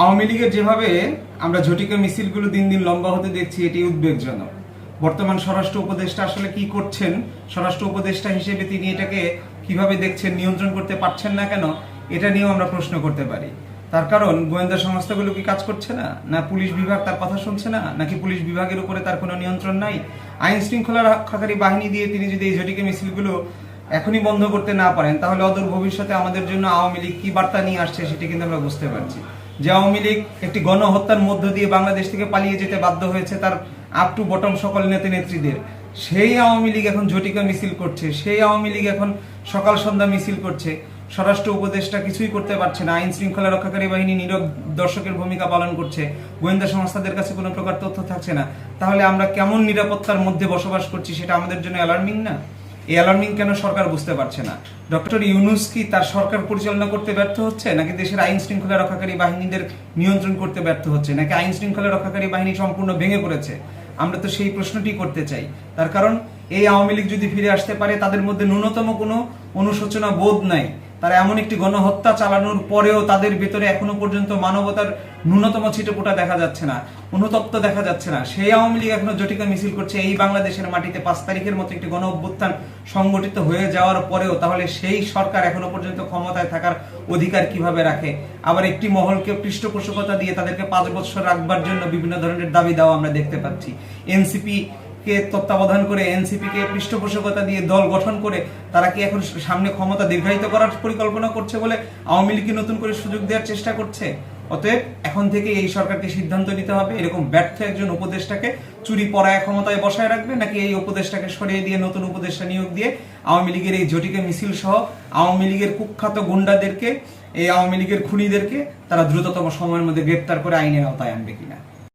আওয়ামী লীগের যেভাবে আমরা ঝটিকা মিছিলগুলো দিন দিন লম্বা হতে দেখছি, এটি উদ্বেগজনক। বর্তমান স্বরাষ্ট্র উপদেষ্টা আসলে কি করছেন? স্বরাষ্ট্র উপদেষ্টা হিসেবে তিনি এটাকে কীভাবে দেখছেন, নিয়ন্ত্রণ করতে পারছেন না কেন, এটা নিয়েও আমরা প্রশ্ন করতে পারি। তার কারণ, গোয়েন্দা সংস্থাগুলো কি কাজ করছে না? না পুলিশ বিভাগ তার কথা শুনছে না? নাকি পুলিশ বিভাগের উপরে তার কোনো নিয়ন্ত্রণ নাই? আইন শৃঙ্খলা রক্ষাকারী বাহিনী দিয়ে তিনি যদি এই ঝটিকা মিছিলগুলো এখনই বন্ধ করতে না পারেন, তাহলে অদূর ভবিষ্যতে আমাদের জন্য আওয়ামী লীগ কি বার্তা নিয়ে আসছে, সেটি কিন্তু আমরা বুঝতে পারছি। যে আওয়ামী লীগ একটি গণহত্যার মধ্য দিয়ে বাংলাদেশ থেকে পালিয়ে যেতে বাধ্য হয়েছে তার আপ টু বটম সকল নেতা নেত্রীদের। সেই আওয়ামী লীগ এখন ঝটিকা মিছিল করছে, সেই আওয়ামী লীগ এখন সকাল সন্ধ্যা মিছিল করছে। স্বরাষ্ট্র উপদেষ্টা কিছুই করতে পারছে না, আইন শৃঙ্খলা রক্ষাকারী বাহিনী নীরব দর্শকের ভূমিকা পালন করছে, গোয়েন্দা সংস্থাদের কাছে কোনো প্রকার তথ্য থাকছে না। তাহলে আমরা কেমন নিরাপত্তার মধ্যে বসবাস করছি সেটা আমাদের জন্য অ্যালার্মিং না? এই অ্যালার্মিং কেন সরকার বুঝতে পারছে না? ডক্টর ইউনুস কি তার সরকার পরিচালনা করতে ব্যর্থ হচ্ছে? নাকি দেশের আইন শৃঙ্খলা রক্ষাকারী বাহিনীদের নিয়ন্ত্রণ করতে ব্যর্থ হচ্ছে? নাকি আইন শৃঙ্খলা রক্ষাকারী বাহিনী সম্পূর্ণ ভেঙে পড়েছে? আমরা তো সেই প্রশ্নটি করতে চাই। তার কারণ, এই আওয়ামী লীগ যদি ফিরে আসতে পারে, তাদের মধ্যে ন্যূনতম কোনো অনুশোচনা বোধ নাই। তারা এমন একটি গণহত্যা চালানোর পরেও তাদের ভেতরে এখনও পর্যন্ত মানবতার ন্যূনতম ছিটেপোটা দেখা যাচ্ছে না, অনুতপ্ত দেখা যাচ্ছে না। সেই আওয়ামী লীগ এখনও জটিকা মিছিল করছে, এই বাংলাদেশের মাটিতে পাঁচ তারিখের মতো একটি গণ অভ্যুত্থান সংগঠিত হয়ে যাওয়ার পরেও তাহলে সেই সরকার এখনও পর্যন্ত ক্ষমতায় থাকার অধিকার কীভাবে রাখে? আবার একটি মহলকে পৃষ্ঠপোষকতা দিয়ে তাদেরকে পাঁচ বছর রাখবার জন্য বিভিন্ন ধরনের দাবি দেওয়া আমরা দেখতে পাচ্ছি। এনসিপি কে তত্ত্বাবধান করে এনসিপি কে পৃষ্ঠপোষকতা দিয়ে দল গঠন করে, তারা কি এখন সামনে ক্ষমতা দীর্ঘায়িত করার পরিকল্পনা করছে বলে আওয়ামী লীগকে নতুন করে সুযোগ দেওয়ার চেষ্টা করছে? অতএব এখন থেকে এই সরকারকে সিদ্ধান্ত নিতে হবে, এরকম ব্যর্থ একজন উপদেষ্টাকে চুরি পরায় ক্ষমতায় বসায় রাখবে, নাকি এই উপদেষ্টাকে সরিয়ে দিয়ে নতুন উপদেষ্টা নিয়োগ দিয়ে আওয়ামী লীগের এই জটিকে মিছিল সহ আওয়ামী লীগের কুখ্যাত গুন্ডাদেরকে, এই আওয়ামী লীগের খুনিদেরকে তারা দ্রুততম সময়ের মধ্যে গ্রেপ্তার করে আইনের আওতায় আনবে কিনা?